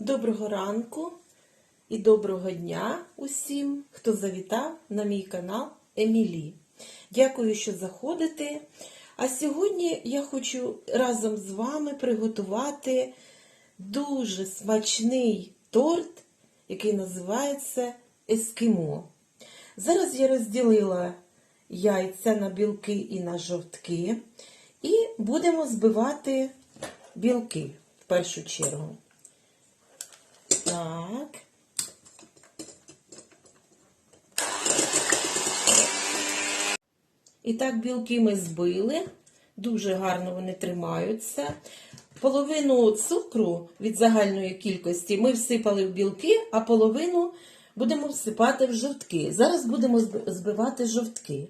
Доброго ранку і доброго дня усім, хто завітав на мій канал Емілі. Дякую, що заходите. А сьогодні я хочу разом з вами приготувати дуже смачний торт, який називається Ескімо. Зараз я розділила яйця на білки і на жовтки, і будемо збивати білки в першу чергу. Так. І так білки ми збили. Дуже гарно вони тримаються. Половину цукру від загальної кількості ми всипали в білки, а половину будемо всипати в жовтки. Зараз будемо збивати жовтки.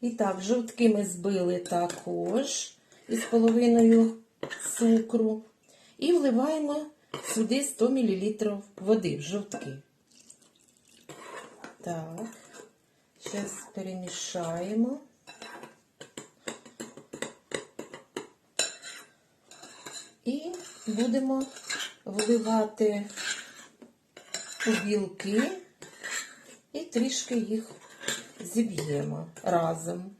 І так, жовтки ми збили також із половиною цукру. І вливаємо сюди 100 мл води в жовтки. Так, зараз перемішаємо. І будемо вливати у білки і трішки їх зіб'ємо разом.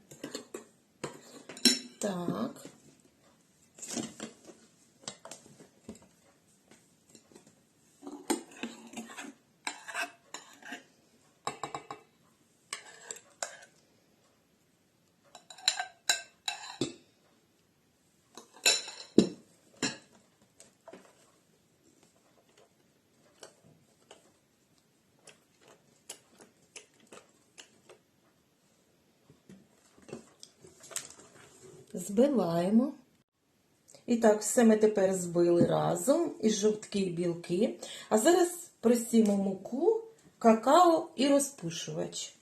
Так. Збиваємо. І так, все ми тепер збили разом із жовтки і білки. А зараз просімо муку, какао і розпушувач.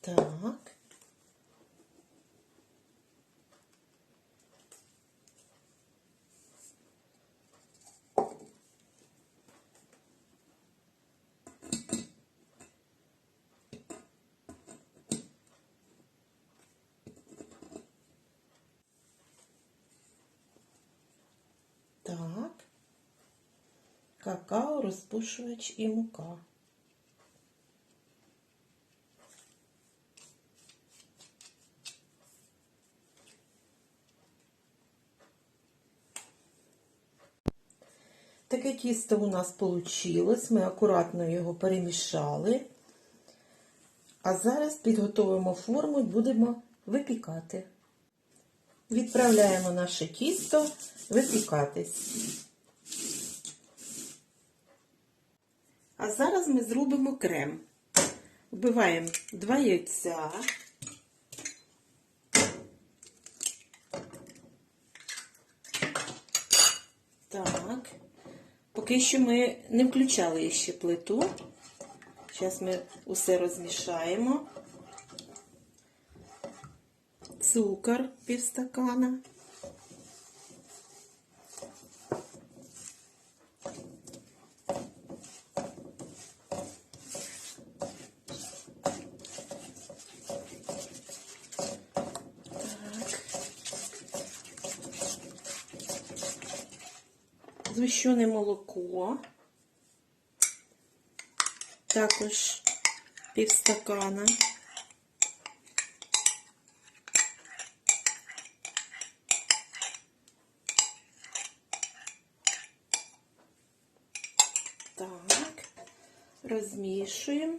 Так. Какао, розпушувач і мука. Таке тісто у нас вийшло. Ми акуратно його перемішали. А зараз підготуємо форму і будемо випікати. Відправляємо наше тісто випікатись. А зараз ми зробимо крем. Вбиваємо два яйця. Так. Поки що ми не включали ще плиту. Зараз ми усе розмішаємо. Цукор півстакана. Згущене молоко. Також півстакана. Так, розмішуємо.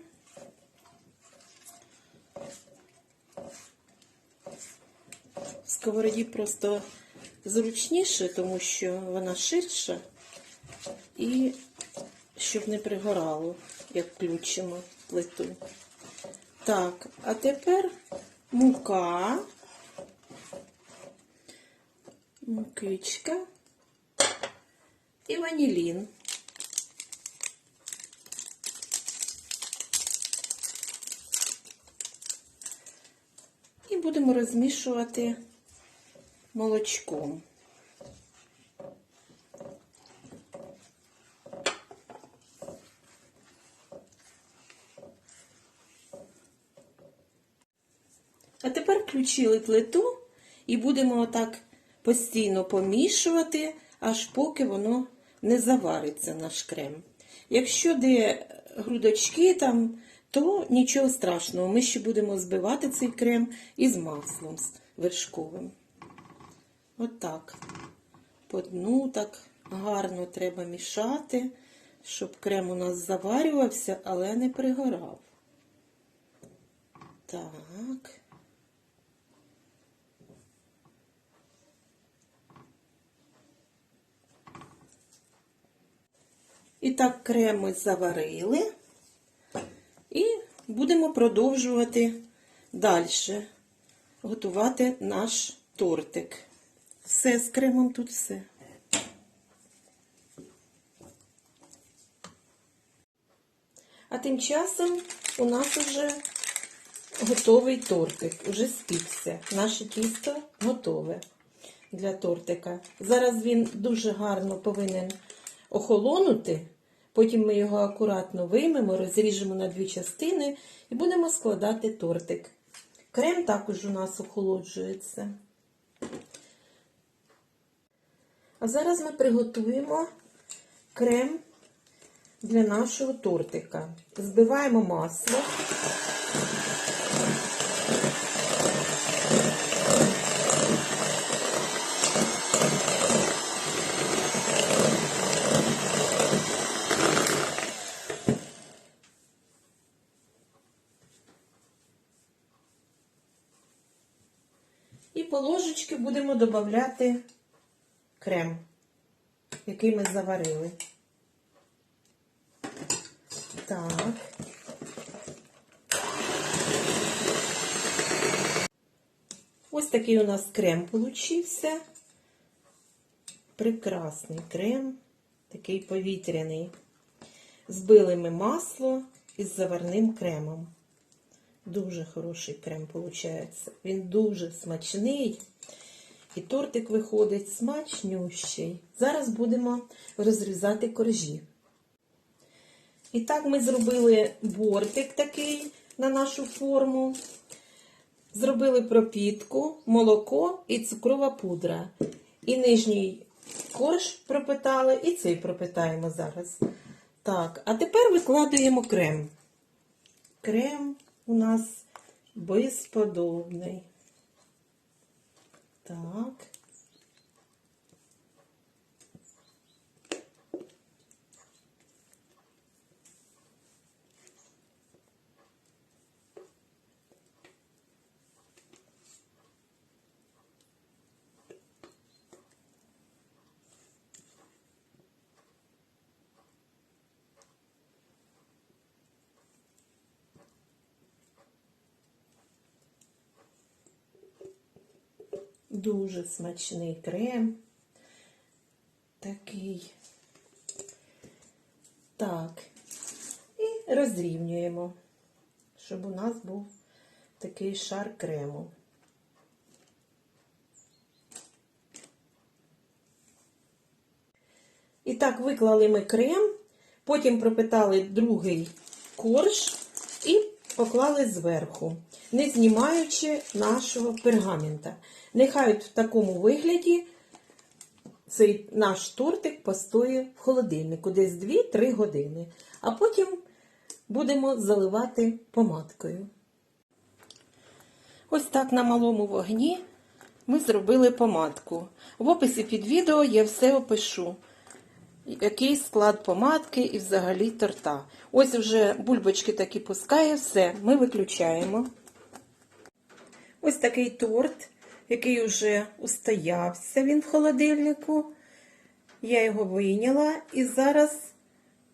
В сковороді просто зручніше, тому що вона ширша і щоб не пригорало, як включимо плиту. Так, а тепер мука, мукичка і ванілін. І будемо розмішувати молочком. А тепер включили плиту і будемо отак постійно помішувати, аж поки воно не завариться наш крем. Якщо де грудочки там, то нічого страшного. Ми ще будемо збивати цей крем із маслом вершковим. Отак. По дну так гарно треба мішати, щоб крем у нас заварювався, але не пригорав. Так. І так крем ми заварили. І будемо продовжувати далі готувати наш тортик. Все з кремом тут все. А тим часом у нас вже готовий тортик, уже спікся. Наше тісто готове для тортика. Зараз він дуже гарно повинен охолонути. Потім ми його акуратно виймемо, розріжемо на дві частини і будемо складати тортик. Крем також у нас охолоджується. А зараз ми приготуємо крем для нашого тортика. Збиваємо масло. І по будемо додати крем, який ми заварили. Так. Ось такий у нас крем получився. Прекрасний крем, такий повітряний. Збили ми масло із заварним кремом. Дуже хороший крем виходить. Він дуже смачний. І тортик виходить смачнющий. Зараз будемо розрізати коржі. І так ми зробили бортик такий на нашу форму. Зробили пропітку, молоко і цукрова пудра. І нижній корж пропитали, і цей пропитаємо зараз. Так, а тепер викладаємо крем. Крем у нас безподобний. Так. Дуже смачний крем. Такий. Так. І розрівнюємо, щоб у нас був такий шар крему. І так, виклали ми крем, потім пропитали другий корж і поклали зверху, не знімаючи нашого пергамента. Нехай в такому вигляді цей наш тортик постоє в холодильнику десь 2-3 години. А потім будемо заливати помадкою. Ось так на малому вогні ми зробили помадку. В описі під відео я все опишу. Який склад помадки і взагалі торта. Ось вже бульбочки такі пускає, все, ми виключаємо. Ось такий торт, який вже устоявся він в холодильнику. Я його вийняла і зараз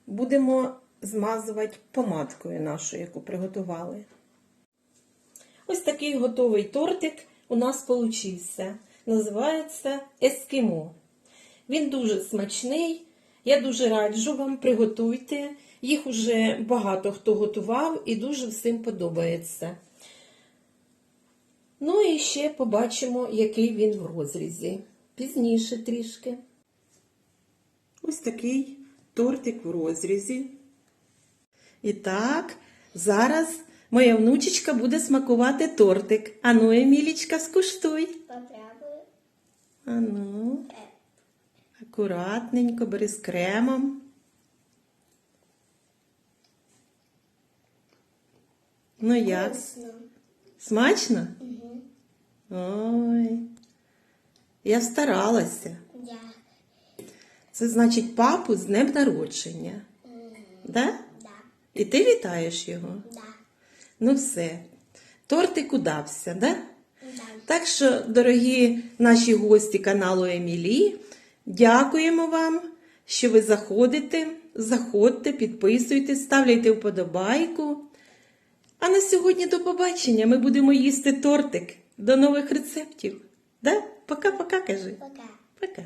будемо змазувати помадкою нашою, яку приготували. Ось такий готовий тортик у нас получився. Називається ескімо. Він дуже смачний. Я дуже раджу вам, приготуйте. Їх уже багато хто готував і дуже всім подобається. Ну і ще побачимо, який він в розрізі. Пізніше трішки. Ось такий тортик в розрізі. І так, зараз моя внучечка буде смакувати тортик. Ану, Емілічка, скуштуй. Попробую. А ну. Акуратненько, бери з кремом. Ну як? Вкусно. Смачно? Угу. Ой. Я старалася. Це значить папу з днем народження. Да? Да. І ти вітаєш його? Да. Ну все. Тортик удався, да? Да. Так що, дорогі наші гості каналу Емілі, дякуємо вам, що ви заходите. Заходьте, підписуйтесь, ставляйте вподобайку. А на сьогодні до побачення. Ми будемо їсти тортик. До нових рецептів. Да? Пока-пока, кажи. Пока. Пока.